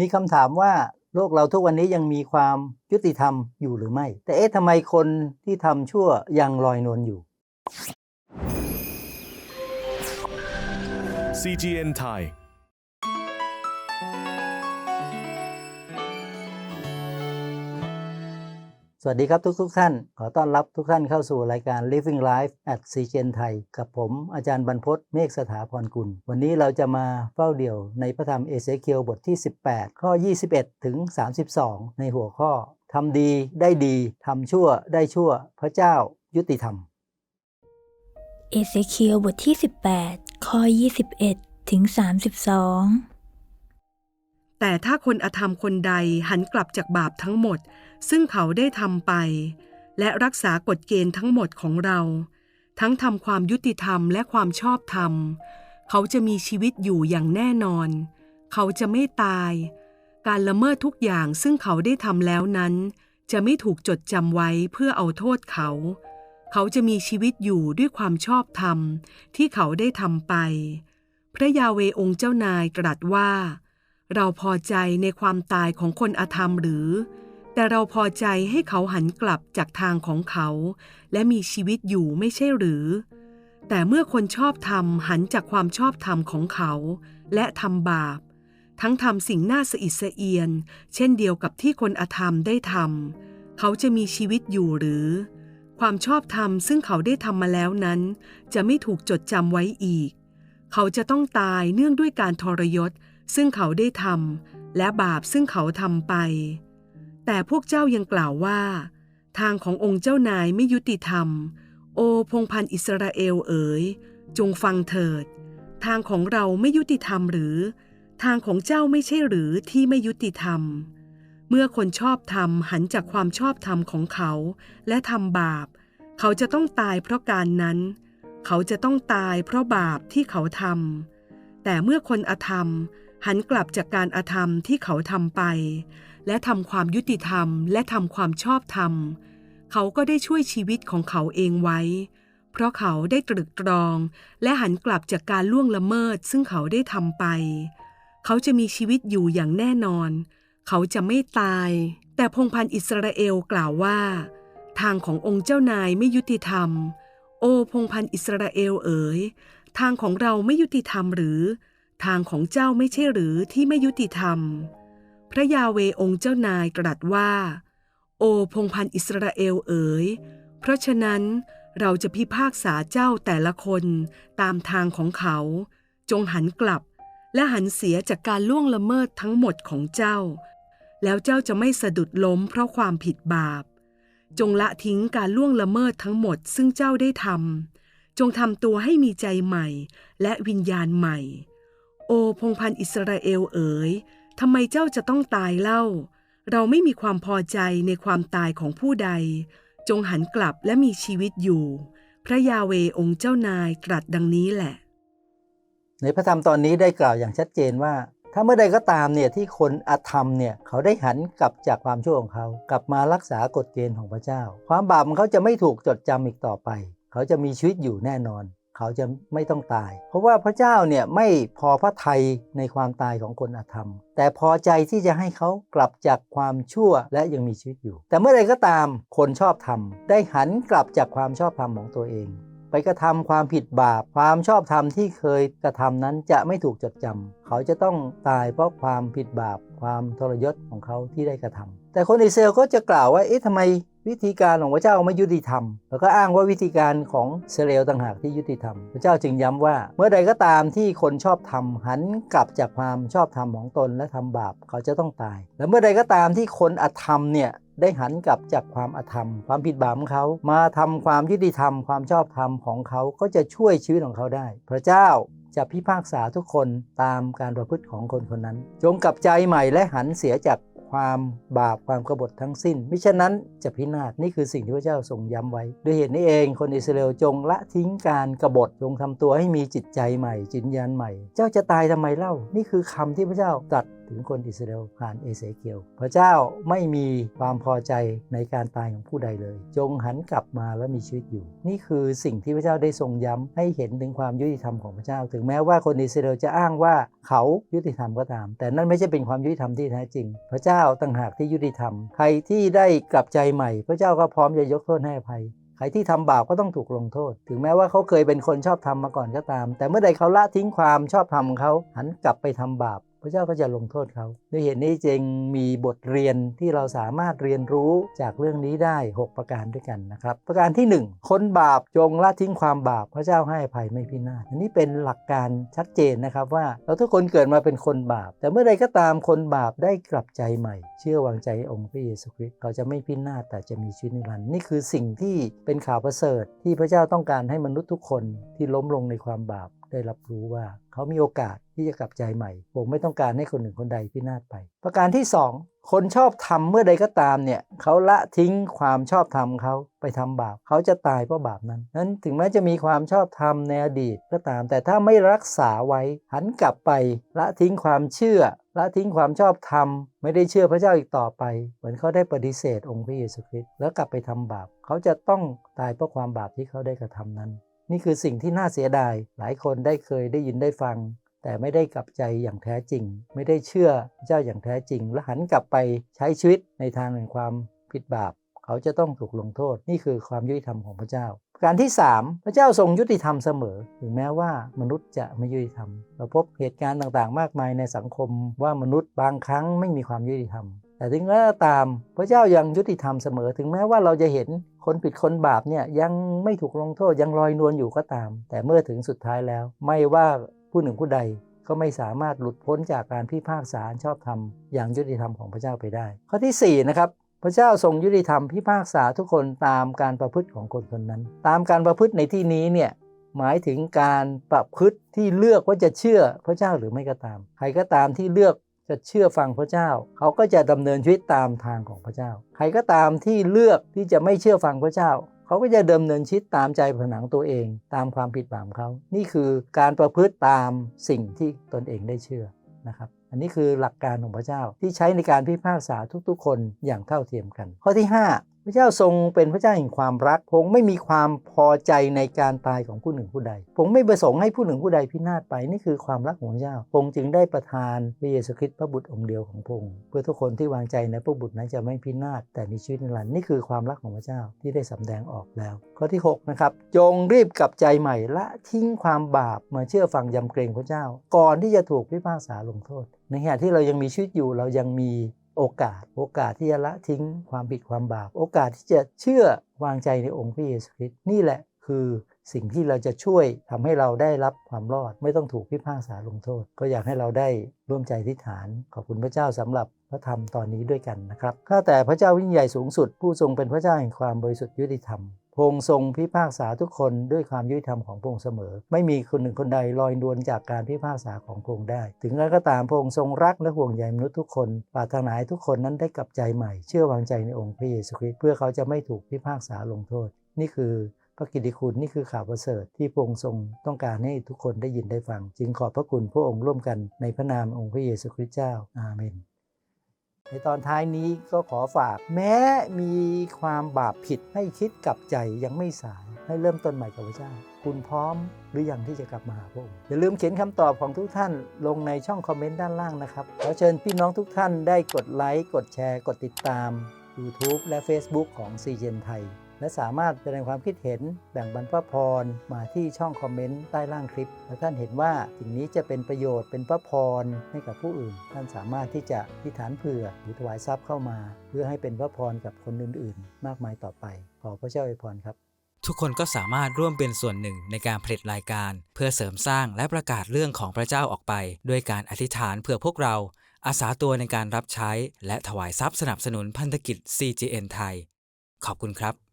มีคำถามว่าโลกเราทุกวันนี้ยังมีความยุติธรรมอยู่หรือไม่ แต่เอ๊ะทำไมคนที่ทำชั่วยังลอยนวลอยู่ CGN Thai วัสดีครับทุกทุกๆท่าน ขอต้อนรับทุกท่านเข้าสู่รายการ Living Life at c g n ไทยกับผมอาจารย์บรรพศเมฆสถาพรกุล วันนี้เราจะมาเฝ้าเดี่ยวในพระธรรมเอเสเคียวบทที่ 18 ข้อ 21 ถึง 32 ในหัวข้อทำดีได้ดีทำชั่วได้ชั่ว พระเจ้ายุติธรรม เอเซเคียลบทที่ 18 ข้อ 21 ถึง 32 แต่ถ้าคนอธรรมคนใดหันกลับจากบาปทั้งหมด ซึ่งเขาได้ทำไป และรักษากฎเกณฑ์ทั้งหมดของเรา ทั้งทำความยุติธรรมและความชอบธรรม เขาจะมีชีวิตอยู่อย่างแน่นอน เขาจะไม่ตาย การละเมิดทุกอย่างซึ่งเขาได้ทำแล้วนั้น จะไม่ถูกจดจำไว้เพื่อเอาโทษเขา เขาจะมีชีวิตอยู่ด้วยความชอบธรรมที่เขาได้ทำไป พระยาเวองค์เจ้านายตรัสว่า เราพอใจในความตายของคนอธรรมหรือ แต่เราพอใจให้เขาหันกลับจากทางของเขา และมีชีวิตอยู่ไม่ใช่หรือ แต่เมื่อคนชอบธรรมหันจากความชอบธรรมของเขา และทำบาป ทั้งทำสิ่งน่าสะอิดสะเอียน เช่นเดียวกับที่คนอธรรมได้ทำเขาจะมีชีวิตอยู่หรือ ความชอบธรรมซึ่งเขาได้ทำมาแล้วนั้น จะไม่ถูกจดจำไว้อีก เขาจะต้องตายเนื่องด้วยการทรยศ ซึ่งเขาได้ทำและบาปซึ่งเขาทำไป แต่พวกเจ้ายังกล่าวว่า ทางขององค์เจ้านายไม่ยุติธรรม โอพงพันอิสราเอลเอ๋ย จงฟังเถิด ทางของเราไม่ยุติธรรมหรือ ทางของเจ้าไม่ใช่หรือที่ไม่ยุติธรรม เมื่อคนชอบธรรมหันจากความชอบธรรมของเขา และทำบาป เขาจะต้องตายเพราะการนั้น เขาจะต้องตายเพราะบาปที่เขาทำแต่เมื่อคนอธรรมหันกลับจากการอธรรมที่เขาทำไป และทำความยุติธรรม และทำความชอบธรรม เขาก็ได้ช่วยชีวิตของเขาเองไว้ เพราะเขาได้ตรึกตรอง และหันกลับจากการล่วงละเมิดซึ่งเขาได้ทำไป เขาจะมีชีวิตอยู่อย่างแน่นอน เขาจะไม่ตาย แต่พงพันธ์อิสราเอลกล่าวว่า ทางขององค์เจ้านายไม่ยุติธรรม โอพงพันธ์อิสราเอลเอ๋ยทางของเราไม่ยุติธรรมหรือ ทางของเจ้าไม่ใช่หรือที่ไม่ยุติธรรม พระยาเวองค์เจ้านายตรัสว่า โอพงพันอิสราเอลเอ๋ย เพราะฉะนั้นเราจะพิพากษาเจ้าแต่ละคนตามทางของเขา จงหันกลับและหันเสียจากการล่วงละเมิดทั้งหมดของเจ้า แล้วเจ้าจะไม่สะดุดล้มเพราะความผิดบาป จงละทิ้งการล่วงละเมิดทั้งหมดซึ่งเจ้าได้ทำจงทำตัวให้มีใจใหม่และวิญญาณใหม่ โอพงพันอิสราเอลเอ๋ย ทำไมเจ้าจะต้องตายเล่า เราไม่มีความพอใจในความตายของผู้ใด จงหันกลับและมีชีวิตอยู่ พระยาเวองค์เจ้านายตรัสดังนี้แหละ ในพระธรรมตอนนี้ได้กล่าวอย่างชัดเจนว่า ถ้าเมื่อใดก็ตามเนี่ยที่คนอธรรมเนี่ยเขาได้หันกลับจากความชั่วของเขา กลับมารักษากฎเกณฑ์ของพระเจ้า ความบาปของเขาจะไม่ถูกจดจำอีกต่อไป เขาจะมีชีวิตอยู่แน่นอน เขาจะไม่ต้องตาย เพราะว่าพระเจ้าเนี่ยไม่พอพระทัยในความตายของคนอธรรม แต่พอใจที่จะให้เขากลับจากความชั่วและยังมีชีวิตอยู่ แต่เมื่อใดก็ตามคนชอบธรรม ได้หันกลับจากความชอบธรรมของตัวเอง ไปกระทำความผิดบาป ความชอบธรรมที่เคยกระทำนั้นจะไม่ถูกจดจำเขาจะต้องตายเพราะความผิดบาป ความทรยศของเขาที่ได้กระทำ แต่คนอิสราเอลก็จะกล่าวว่า เอ๊ะทำไมวิธีการของพระเจ้าไม่ยุติธรรม แล้วก็อ้างว่าวิธีการของอิสราเอลต่างหากที่ยุติธรรม พระเจ้าจึงย้ำว่า เมื่อใดก็ตามที่คนชอบธรรมหันกลับจากความชอบธรรมของตนและทำบาปเขาจะต้องตาย และเมื่อใดก็ตามที่คนอธรรมเนี่ยได้หันกลับจากความอธรรม ความผิดบาปของเขา มาทำความยุติธรรม ความชอบธรรมของเขาก็จะช่วยชีวิตของเขาได้ พระเจ้าจะพิพากษาทุกคนตามการประพฤติของคนคนนั้น จงกลับใจใหม่และหันเสียจาก ความบาปความกบฏทั้งสิ้น มิฉะนั้นจะพินาศนี่คือสิ่งที่พระเจ้าทรงย้ำไว้ ด้วยเหตุนี้เองคนอิสราเอลจงละทิ้งการกบฏจงทำตัวให้มีจิตใจใหม่จิตญญาณใหม่ เจ้าจะตายทำไมเล่า นี่คือคำที่พระเจ้าตรัส ถึงคนอิสราเอลผ่านเอเสเคียว พระเจ้าไม่มีความพอใจในการตายของผู้ใดเลย จงหันกลับมาและมีชีวิตอยู่ นี่คือสิ่งที่พระเจ้าได้ทรงย้ำให้เห็นถึงความยุติธรรมของพระเจ้า ถึงแม้ว่าคนอิสราเอลจะอ้างว่าเขายุติธรรมก็ตาม แต่นั่นไม่ใช่เป็นความยุติธรรมที่แท้จริง พระเจ้าต่างหากที่ยุติธรรม ใครที่ได้กลับใจใหม่ พระเจ้าก็พร้อมจะยกโทษให้อภัยใครที่ทำบาปก็ต้องถูกลงโทษ ถึงแม้ว่าเขาเคยเป็นคนชอบธรรมาก่อนก็ตาม แต่เมื่อใดเขาละทิ้งความชอบธรรมของเขาหันกลับไปทำบาป ระเจ้าก็จะลงโทษเขาด้วยเหตุนี้จึงมีบทเรียนที่เราสามารถเรียนรู้จากเรื่องนี้ได้ 6 ประการด้วยกันนะครับ ประการที่ 1 คนบาปจงละทิ้งความบาปพระเจ้าให้อภัยไม่พินาศอันนี้เป็นหลักการชัดเจนนะครับว่าเราทุกคนเกิดมาเป็นคนบาป แต่เมื่อใดก็ตามคนบาปได้กลับใจใหม่ เชื่อวางใจองค์พระเยซูคริสต์เขาจะไม่พินาศแต่จะมีชีวิตนิรันดร์นี่คือสิ่งที่เป็นข่าวประเสริฐที่พระเจ้าต้องการให้มนุษย์ทุกคนที่ล้มลงในความบาปได้รับรู้ว่าเขามีโอกาสที่จะกลับใจใหม่ ผมไม่ต้องการให้คนหนึ่งคนใดพินาศไป ประการที่ 2 คนชอบทำเมื่อใดก็ตามเนี่ยเขาละทิ้งความชอบธรรมเขาไปทำบาปเขาจะตายเพราะบาปนั้นนั้นถึงแม้จะมีความชอบธรรมในอดีตก็ตาม แต่ถ้าไม่รักษาไว้หันกลับไปละทิ้งความเชื่อละทิ้งความชอบธรรมไม่ได้เชื่อพระเจ้าอีกต่อไป เหมือนเขาได้ปฏิเสธองค์พระเยซูคริสต์แล้วกลับไปทำบาปเขาจะต้องตายเพราะความบาปที่เขาได้กระทำนั้น นี่คือสิ่งที่น่าเสียดาย หลายคนได้เคยได้ยินได้ฟัง แต่ไม่ได้กลับใจอย่างแท้จริง ไม่ได้เชื่อเจ้าอย่างแท้จริง และหันกลับไปใช้ชีวิตในทางแห่งความผิดบาป เขาจะต้องถูกลงโทษ นี่คือความยุติธรรมของพระเจ้าการที่ 3 พระเจ้าทรงยุติธรรมเสมอ ถึงแม้ว่ามนุษย์จะไม่ยุติธรรม เราพบเหตุการณ์ต่างๆ มากมายในสังคมว่ามนุษย์บางครั้งไม่มีความยุติธรรม แต่ถึงแล้วก็ตามพระเจ้ายังยุติธรรมเสมอ ถึงแม้ว่าเราจะเห็นคนผิดคนบาปเนี่ยยังไม่ถูกลงโทษยังลอยนวลอยู่ก็ตาม แต่เมื่อถึงสุดท้ายแล้ว ไม่ว่าผู้หนึ่งผู้ใดก็ไม่สามารถหลุดพ้นจากการพิพากษาชอบธรรมอย่างยุติธรรมของพระเจ้าไปได้ ข้อที่4นะครับพระเจ้าทรงยุติธรรมพิพากษาทุกคนตามการประพฤติของคนคนนั้น ตามการประพฤติในที่นี้เนี่ยหมายถึงการประพฤติที่เลือกว่าจะเชื่อพระเจ้าหรือไม่ก็ตาม ใครก็ตามที่เลือก จะเชื่อฟังพระเจ้า เขาก็จะดำเนินชีวิตตามทางของพระเจ้า ใครก็ตามที่เลือกที่จะไม่เชื่อฟังพระเจ้า เขาก็จะดำเนินชีวิตตามใจผนังตัวเอง ตามความผิดบาปของเขา นี่คือการประพฤติตามสิ่งที่ตนเองได้เชื่อนะครับอันนี้คือหลักการของพระเจ้าที่ใช้ในการพิพากษาทุกๆ คนอย่างเท่าเทียมกัน ข้อที่ 5 พระเจ้าทรงเป็นพระเจ้าแห่งความรักพงค์ไม่มีความพอใจในการตายของผู้หนึ่งผู้ใดพงค์ไม่ประสงค์ให้ผู้หนึ่งผู้ใดพินาศไปนี่คือความรักของพระเจ้าพงค์จึงได้ประทานพระเยซูคริสต์พระบุตรองค์เดียวของพงค์เพื่อทุกคนที่วางใจในพระบุตรนั้นจะไม่พินาศแต่มีชีวิตนิรันดร์นี่คือความรักของพระเจ้าที่ได้สำแดงออกแล้ว ข้อที่6นะครับจงรีบกลับใจใหม่ละทิ้งความบาปมาเชื่อฟังยำเกรงพระเจ้า ก่อนที่จะถูกพิพากษาลงโทษในขณะที่เรายังมีชีวิตอยู่เรายังมี โอกาส โอกาสที่จะละทิ้งความผิดความบาป โอกาสที่จะเชื่อวางใจในองค์พระเยซูคริสต์นี่แหละคือสิ่งที่เราจะช่วยทำให้เราได้รับความรอด ไม่ต้องถูกพิพากษาลงโทษ ก็อยากให้เราได้ร่วมใจทิฏฐาน ขอบคุณพระเจ้าสำหรับพระธรรมตอนนี้ด้วยกันนะครับข้าแต่พระเจ้ายิ่งใหญ่สูงสุด ผู้ทรงเป็นพระเจ้าแห่งความบริสุทธิ์ยุติธรรม พงค์ทรงพิพากษาทุกคนด้วยความยุติธรรมของพงค์เสมอ ไม่มีคนหนึ่งคนใดลอยนวลจากการพิพากษาของพงค์ได้ ถึงแล้วก็ตามพงค์ทรงรักและห่วงใยมนุษย์ทุกคนปรารถนาให้ทุกคนนั้นได้กลับใจใหม่ เชื่อวางใจในองค์พระเยซูคริสต์เพื่อเขาจะไม่ถูกพิพากษาลงโทษ นี่คือพระกิตติคุณนี่คือข่าวประเสริฐที่พระองค์ทรงต้องการให้ทุกคนได้ยินได้ฟัง จึงขอบพระคุณพระองค์ร่วมกันในพระนามองค์พระเยซูคริสต์เจ้าอาเมน ในตอนท้ายนี้ก็ขอฝาก แม้มีความบาปผิดให้คิดกลับใจยังไม่สายให้เริ่มต้นใหม่กับพระเจ้า คุณพร้อมหรือยังที่จะกลับมาหาพระองค์อย่าลืมเขียนคำตอบของทุกท่านลงในช่องคอมเมนต์ด้านล่างนะครับขอเชิญพี่น้องทุกท่านได้กดไลค์กดแชร์ กดติดตาม YouTube และ Facebook ของ c g n ไทย และสามารถแสดงความคิดเห็นแบ่งบรรพพรมาที่ช่องคอมเมนต์ใต้ล่างคลิป และท่านเห็นว่าสิ่งนี้จะเป็นประโยชน์เป็นพระพรให้กับผู้อื่น ท่านสามารถที่จะทิฏฐานเผื่อหรือถวายทรัพย์เข้ามา เพื่อให้เป็นพระพรกับคนอื่น ๆ มากมายต่อไป ขอพระเจ้าอวยพรครับ ทุกคนก็สามารถร่วมเป็นส่วนหนึ่งในการผลิตรายการ เพื่อเสริมสร้างและประกาศเรื่องของพระเจ้าออกไป ด้วยการอธิษฐานเพื่อพวกเรา อาสาตัวในการรับใช้ และถวายทรัพย์สนับสนุนพันธกิจ CGN ไทย ขอบคุณครับ